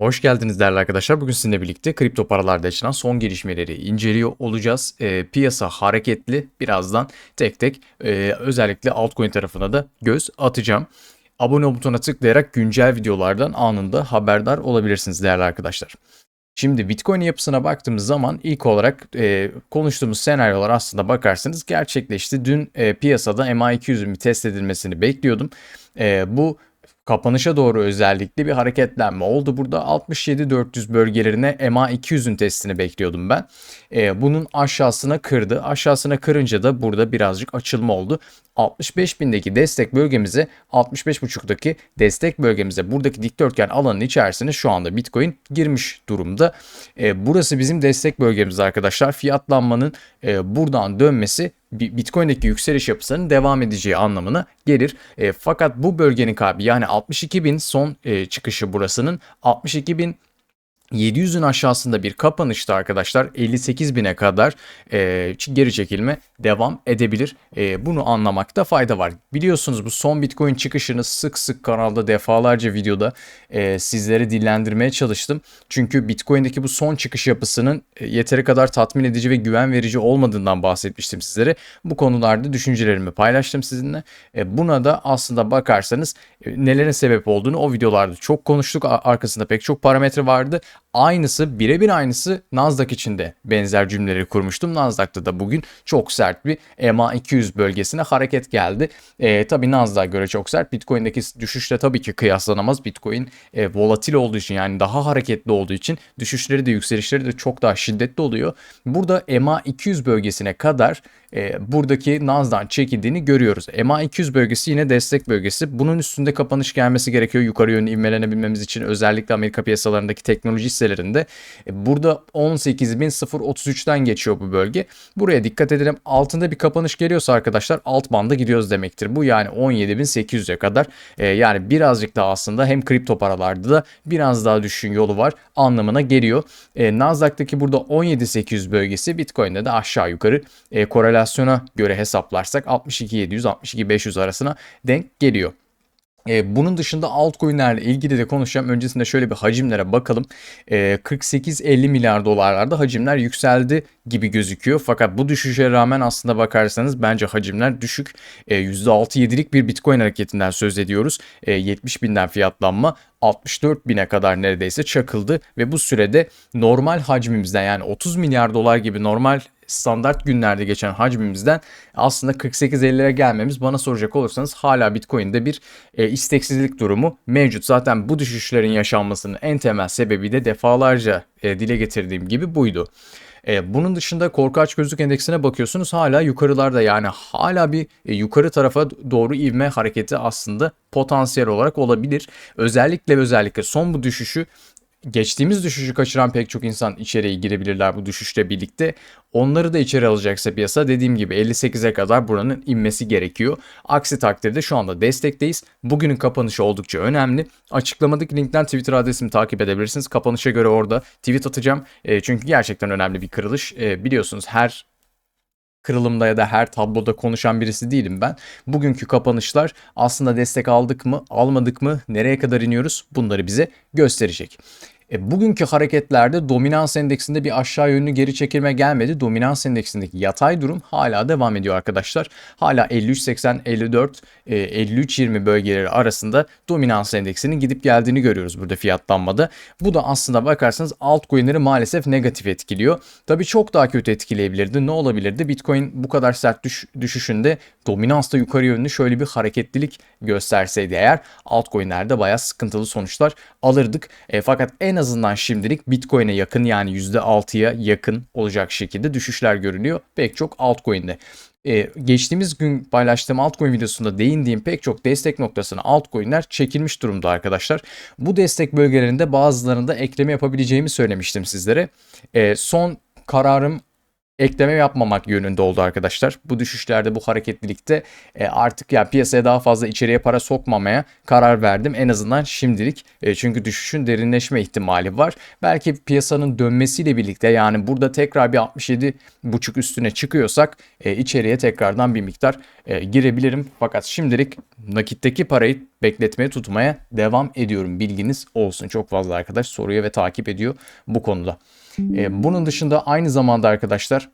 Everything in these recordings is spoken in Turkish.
Hoş geldiniz değerli arkadaşlar. Bugün sizinle birlikte kripto paralarda yaşanan son gelişmeleri inceliyor olacağız. E, piyasa hareketli. Birazdan tek tek e, özellikle altcoin tarafına da göz atacağım. Abone ol butonuna tıklayarak güncel videolardan anında haberdar olabilirsiniz değerli arkadaşlar. Şimdi Bitcoin yapısına baktığımız zaman ilk olarak e, konuştuğumuz senaryolar aslında bakarsanız gerçekleşti. Dün e, piyasada MA200'ün bir test edilmesini bekliyordum. E, bu Kapanışa doğru özellikle bir hareketlenme oldu. Burada 67-400 bölgelerine MA200'ün testini bekliyordum ben. Ee, bunun aşağısına kırdı. Aşağısına kırınca da burada birazcık açılma oldu. 65.000'deki destek bölgemize 65.5'daki destek bölgemize buradaki dikdörtgen alanın içerisine şu anda Bitcoin girmiş durumda. E, burası bizim destek bölgemiz arkadaşlar. Fiyatlanmanın e, buradan dönmesi Bitcoin'deki yükseliş yapısının devam edeceği anlamına gelir. E, fakat bu bölgenin kaybı yani 62.000 son e, çıkışı burasının 62.000 700'ün aşağısında bir kapanışta arkadaşlar 58 bine kadar e, geri çekilme devam edebilir. E, bunu anlamakta fayda var. Biliyorsunuz bu son Bitcoin çıkışını sık sık kanalda defalarca videoda e, sizlere dillendirmeye çalıştım. Çünkü Bitcoin'deki bu son çıkış yapısının e, yeteri kadar tatmin edici ve güven verici olmadığından bahsetmiştim sizlere. Bu konularda düşüncelerimi paylaştım sizinle. E, buna da aslında bakarsanız e, nelerin sebep olduğunu o videolarda çok konuştuk. Arkasında pek çok parametre vardı aynısı birebir aynısı Nasdaq içinde benzer cümleleri kurmuştum. Nasdaq'ta da bugün çok sert bir EMA 200 bölgesine hareket geldi. E, tabii Nasdaq'a göre çok sert. Bitcoin'deki düşüşle tabii ki kıyaslanamaz. Bitcoin e, volatil olduğu için yani daha hareketli olduğu için düşüşleri de yükselişleri de çok daha şiddetli oluyor. Burada EMA 200 bölgesine kadar e, buradaki Nasdaq'ın çekildiğini görüyoruz. EMA 200 bölgesi yine destek bölgesi. Bunun üstünde kapanış gelmesi gerekiyor yukarı yönlü ivmelenebilmemiz için özellikle Amerika piyasalarındaki teknoloji hisselerinde. E, burada 18.033'ten geçiyor bu bölge. Buraya dikkat edelim. Altında bir kapanış geliyorsa arkadaşlar alt banda gidiyoruz demektir. Bu yani 17.800'e kadar e, yani birazcık daha aslında hem kripto paralarda da biraz daha düşün yolu var anlamına geliyor. E, Nasdaq'taki burada 17.800 bölgesi Bitcoin'de de aşağı yukarı e, korelasyonu enflasyona göre hesaplarsak 62.700-62.500 arasına denk geliyor. E, bunun dışında altcoin'lerle ilgili de konuşacağım. Öncesinde şöyle bir hacimlere bakalım. E, 48-50 milyar dolarlarda hacimler yükseldi gibi gözüküyor. Fakat bu düşüşe rağmen aslında bakarsanız bence hacimler düşük. E, %6-7'lik bir Bitcoin hareketinden söz ediyoruz. E, 70 binden fiyatlanma 64 bine kadar neredeyse çakıldı ve bu sürede normal hacmimizden yani 30 milyar dolar gibi normal standart günlerde geçen hacmimizden aslında 48-50'lere gelmemiz bana soracak olursanız hala Bitcoin'de bir e, isteksizlik durumu mevcut. Zaten bu düşüşlerin yaşanmasının en temel sebebi de defalarca e, dile getirdiğim gibi buydu. E, bunun dışında korku aç gözlük endeksine bakıyorsunuz hala yukarılarda yani hala bir e, yukarı tarafa doğru ivme hareketi aslında potansiyel olarak olabilir. Özellikle özellikle son bu düşüşü geçtiğimiz düşüşü kaçıran pek çok insan içeriye girebilirler bu düşüşle birlikte. Onları da içeri alacaksa piyasa dediğim gibi 58'e kadar buranın inmesi gerekiyor. Aksi takdirde şu anda destekteyiz. Bugünün kapanışı oldukça önemli. Açıklamadaki linkten Twitter adresimi takip edebilirsiniz. Kapanışa göre orada tweet atacağım. E, çünkü gerçekten önemli bir kırılış. E, biliyorsunuz her kırılımda ya da her tabloda konuşan birisi değilim ben. Bugünkü kapanışlar aslında destek aldık mı, almadık mı, nereye kadar iniyoruz bunları bize gösterecek. E, bugünkü hareketlerde dominans endeksinde bir aşağı yönlü geri çekilme gelmedi. Dominans endeksindeki yatay durum hala devam ediyor arkadaşlar. Hala 53.80, 54, e, 53.20 bölgeleri arasında dominans endeksinin gidip geldiğini görüyoruz burada fiyatlanmada. Bu da aslında bakarsanız altcoin'leri maalesef negatif etkiliyor. Tabii çok daha kötü etkileyebilirdi. Ne olabilirdi? Bitcoin bu kadar sert düş düşüşünde dominansta yukarı yönlü şöyle bir hareketlilik gösterseydi eğer altcoin'lerde bayağı sıkıntılı sonuçlar alırdık. E, fakat en azından şimdilik Bitcoin'e yakın yani %6'ya yakın olacak şekilde düşüşler görünüyor pek çok altcoin'de. Ee, geçtiğimiz gün paylaştığım altcoin videosunda değindiğim pek çok destek noktasına altcoin'ler çekilmiş durumda arkadaşlar. Bu destek bölgelerinde bazılarında ekleme yapabileceğimi söylemiştim sizlere. Ee, son kararım ekleme yapmamak yönünde oldu arkadaşlar. Bu düşüşlerde bu hareketlilikte e, artık ya piyasaya daha fazla içeriye para sokmamaya karar verdim. En azından şimdilik. E, çünkü düşüşün derinleşme ihtimali var. Belki piyasanın dönmesiyle birlikte yani burada tekrar bir 67 buçuk üstüne çıkıyorsak e, içeriye tekrardan bir miktar e, girebilirim. Fakat şimdilik nakitteki parayı bekletmeye tutmaya devam ediyorum. Bilginiz olsun. Çok fazla arkadaş soruyor ve takip ediyor bu konuda. E, bunun dışında aynı zamanda arkadaşlar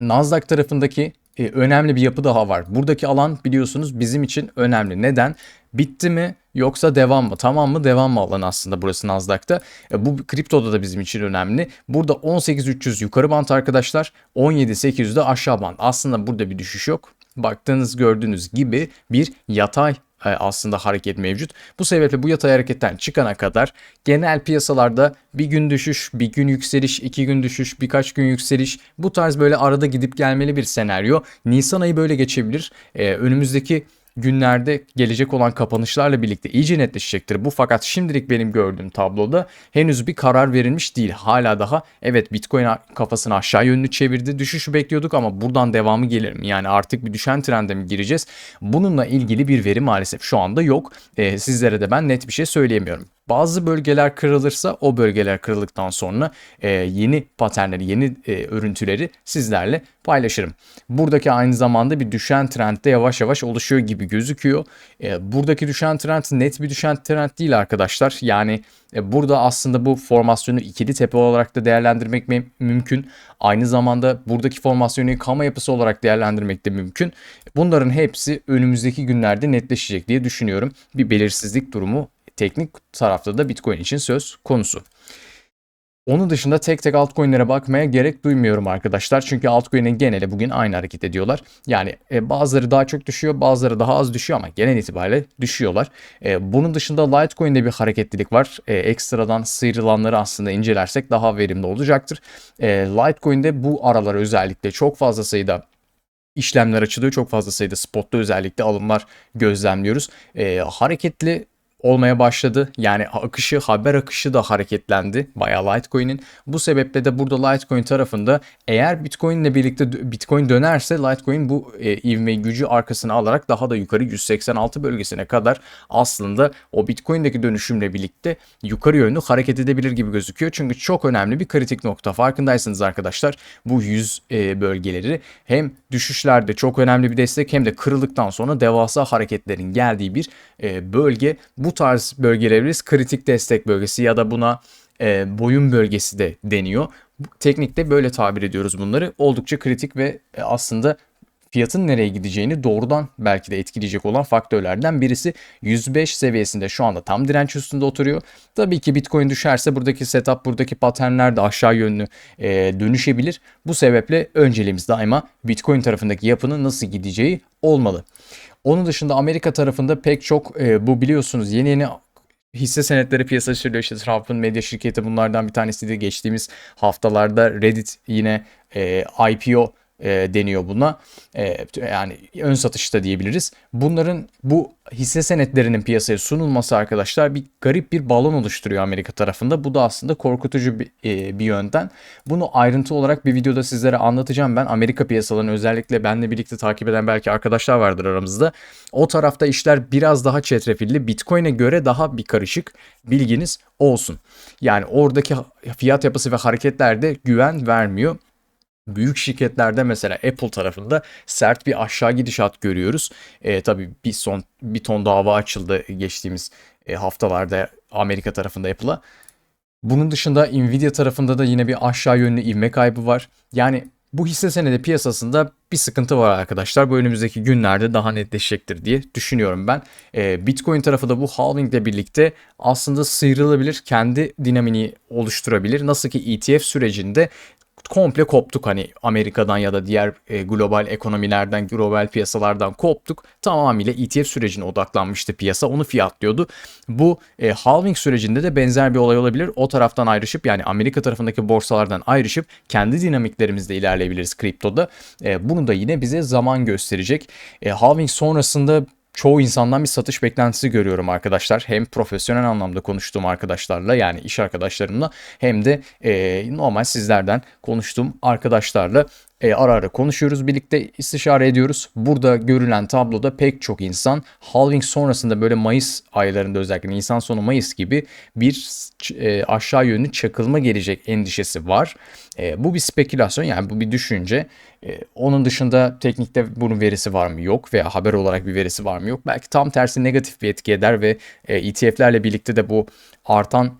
Nasdaq tarafındaki e, önemli bir yapı daha var. Buradaki alan biliyorsunuz bizim için önemli. Neden? Bitti mi yoksa devam mı? Tamam mı? Devam mı alan aslında burası Nasdaq'ta. E, bu kriptoda da bizim için önemli. Burada 18300 yukarı bant arkadaşlar. 17800 de aşağı bant. Aslında burada bir düşüş yok. Baktığınız gördüğünüz gibi bir yatay aslında hareket mevcut. Bu sebeple bu yatay hareketten çıkana kadar genel piyasalarda bir gün düşüş, bir gün yükseliş, iki gün düşüş, birkaç gün yükseliş bu tarz böyle arada gidip gelmeli bir senaryo. Nisan ayı böyle geçebilir. Ee, önümüzdeki günlerde gelecek olan kapanışlarla birlikte iyice netleşecektir. Bu fakat şimdilik benim gördüğüm tabloda henüz bir karar verilmiş değil. Hala daha evet Bitcoin kafasını aşağı yönlü çevirdi. Düşüşü bekliyorduk ama buradan devamı gelir mi? Yani artık bir düşen trende mi gireceğiz? Bununla ilgili bir veri maalesef şu anda yok. Ee, sizlere de ben net bir şey söyleyemiyorum. Bazı bölgeler kırılırsa o bölgeler kırıldıktan sonra e, yeni paternleri, yeni e, örüntüleri sizlerle paylaşırım. Buradaki aynı zamanda bir düşen trendde yavaş yavaş oluşuyor gibi gözüküyor. E, buradaki düşen trend net bir düşen trend değil arkadaşlar. Yani e, burada aslında bu formasyonu ikili tepe olarak da değerlendirmek mümkün. Aynı zamanda buradaki formasyonu kama yapısı olarak değerlendirmek de mümkün. Bunların hepsi önümüzdeki günlerde netleşecek diye düşünüyorum. Bir belirsizlik durumu teknik tarafta da Bitcoin için söz konusu. Onun dışında tek tek altcoin'lere bakmaya gerek duymuyorum arkadaşlar. Çünkü altcoin'in geneli bugün aynı hareket ediyorlar. Yani e, bazıları daha çok düşüyor, bazıları daha az düşüyor ama genel itibariyle düşüyorlar. E, bunun dışında Litecoin'de bir hareketlilik var. E, ekstradan sıyrılanları aslında incelersek daha verimli olacaktır. E, Litecoin'de bu aralar özellikle çok fazla sayıda işlemler açılıyor. Çok fazla sayıda spotta özellikle alımlar gözlemliyoruz. E, hareketli olmaya başladı. Yani akışı, haber akışı da hareketlendi bayağı Litecoin'in. Bu sebeple de burada Litecoin tarafında eğer Bitcoin ile birlikte Bitcoin dönerse Litecoin bu e, ivme gücü arkasına alarak daha da yukarı 186 bölgesine kadar aslında o Bitcoin'deki dönüşümle birlikte yukarı yönlü hareket edebilir gibi gözüküyor. Çünkü çok önemli bir kritik nokta. Farkındaysınız arkadaşlar bu 100 e, bölgeleri hem düşüşlerde çok önemli bir destek hem de kırıldıktan sonra devasa hareketlerin geldiği bir e, bölge. Bu tarz bölgeleri kritik destek bölgesi ya da buna e, boyun bölgesi de deniyor. Teknikte böyle tabir ediyoruz bunları. Oldukça kritik ve e, aslında fiyatın nereye gideceğini doğrudan belki de etkileyecek olan faktörlerden birisi 105 seviyesinde şu anda tam direnç üstünde oturuyor. Tabii ki Bitcoin düşerse buradaki setup, buradaki paternler de aşağı yönlü e, dönüşebilir. Bu sebeple önceliğimiz daima Bitcoin tarafındaki yapının nasıl gideceği olmalı. Onun dışında Amerika tarafında pek çok e, bu biliyorsunuz yeni yeni hisse senetleri piyasaya sürüyor. İşte Trump'ın medya şirketi bunlardan bir tanesiydi. Geçtiğimiz haftalarda Reddit yine e, IPO e, deniyor buna. E, yani ön satışta diyebiliriz. Bunların bu hisse senetlerinin piyasaya sunulması arkadaşlar bir garip bir balon oluşturuyor Amerika tarafında. Bu da aslında korkutucu bir, e, bir yönden. Bunu ayrıntı olarak bir videoda sizlere anlatacağım ben. Amerika piyasalarını özellikle benle birlikte takip eden belki arkadaşlar vardır aramızda. O tarafta işler biraz daha çetrefilli. Bitcoin'e göre daha bir karışık. Bilginiz olsun. Yani oradaki fiyat yapısı ve hareketlerde güven vermiyor. Büyük şirketlerde mesela Apple tarafında sert bir aşağı gidişat görüyoruz. E, tabii bir son bir ton dava açıldı geçtiğimiz e, haftalarda Amerika tarafında Apple'a. Bunun dışında Nvidia tarafında da yine bir aşağı yönlü ivme kaybı var. Yani bu hisse senedi piyasasında bir sıkıntı var arkadaşlar. Bu önümüzdeki günlerde daha netleşecektir diye düşünüyorum ben. E, Bitcoin tarafı da bu halving ile birlikte aslında sıyrılabilir. Kendi dinamini oluşturabilir. Nasıl ki ETF sürecinde komple koptuk hani Amerika'dan ya da diğer e, global ekonomilerden, global piyasalardan koptuk. Tamamıyla ETF sürecine odaklanmıştı piyasa. Onu fiyatlıyordu. Bu e, halving sürecinde de benzer bir olay olabilir. O taraftan ayrışıp yani Amerika tarafındaki borsalardan ayrışıp kendi dinamiklerimizde ilerleyebiliriz kriptoda. E, bunu da yine bize zaman gösterecek. E, halving sonrasında çoğu insandan bir satış beklentisi görüyorum arkadaşlar. Hem profesyonel anlamda konuştuğum arkadaşlarla yani iş arkadaşlarımla hem de e, normal sizlerden konuştuğum arkadaşlarla e, ara ara konuşuyoruz birlikte istişare ediyoruz. Burada görülen tabloda pek çok insan halving sonrasında böyle Mayıs aylarında özellikle Nisan sonu Mayıs gibi bir e, aşağı yönlü çakılma gelecek endişesi var. E, bu bir spekülasyon yani bu bir düşünce. E, onun dışında teknikte bunun verisi var mı yok veya haber olarak bir verisi var mı yok. Belki tam tersi negatif bir etki eder ve e, ETF'lerle birlikte de bu artan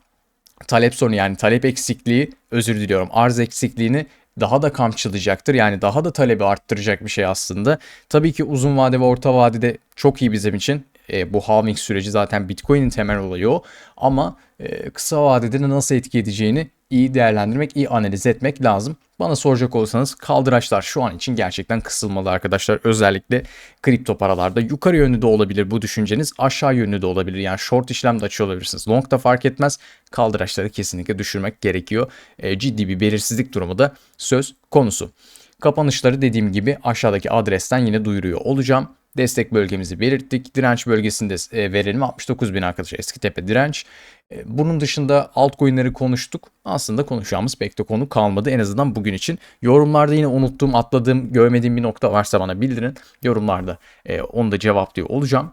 talep sorunu yani talep eksikliği özür diliyorum arz eksikliğini daha da kamçılayacaktır. Yani daha da talebi arttıracak bir şey aslında. Tabii ki uzun vade ve orta vadede çok iyi bizim için. E, bu halving süreci zaten Bitcoin'in temel olayı o. Ama e, kısa vadede de nasıl etki edeceğini iyi değerlendirmek, iyi analiz etmek lazım. Bana soracak olursanız kaldıraçlar şu an için gerçekten kısılmalı arkadaşlar. Özellikle kripto paralarda yukarı yönlü de olabilir bu düşünceniz, aşağı yönlü de olabilir. Yani short işlem de açıyor olabilirsiniz. Long da fark etmez. Kaldıraçları kesinlikle düşürmek gerekiyor. E, ciddi bir belirsizlik durumu da söz konusu. Kapanışları dediğim gibi aşağıdaki adresten yine duyuruyor olacağım. Destek bölgemizi belirttik. Direnç bölgesinde e, verelim 69 bin arkadaşlar eski tepe direnç. E, bunun dışında altcoin'leri konuştuk. Aslında konuşacağımız pek de konu kalmadı en azından bugün için. Yorumlarda yine unuttuğum, atladığım, görmediğim bir nokta varsa bana bildirin. Yorumlarda e, onu da cevaplıyor olacağım.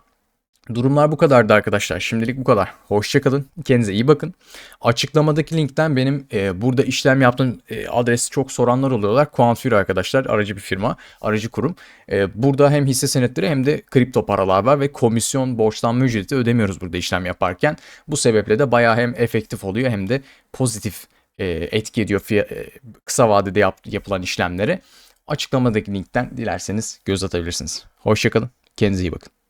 Durumlar bu kadardı arkadaşlar. Şimdilik bu kadar. Hoşçakalın. Kendinize iyi bakın. Açıklamadaki linkten benim e, burada işlem yaptığım e, adresi çok soranlar oluyorlar. Quantfire arkadaşlar. Aracı bir firma. Aracı kurum. E, burada hem hisse senetleri hem de kripto paralar var ve komisyon borçlanma ücreti ödemiyoruz burada işlem yaparken. Bu sebeple de bayağı hem efektif oluyor hem de pozitif e, etki ediyor fiy- e, kısa vadede yap, yapılan işlemleri. Açıklamadaki linkten dilerseniz göz atabilirsiniz. Hoşçakalın. Kendinize iyi bakın.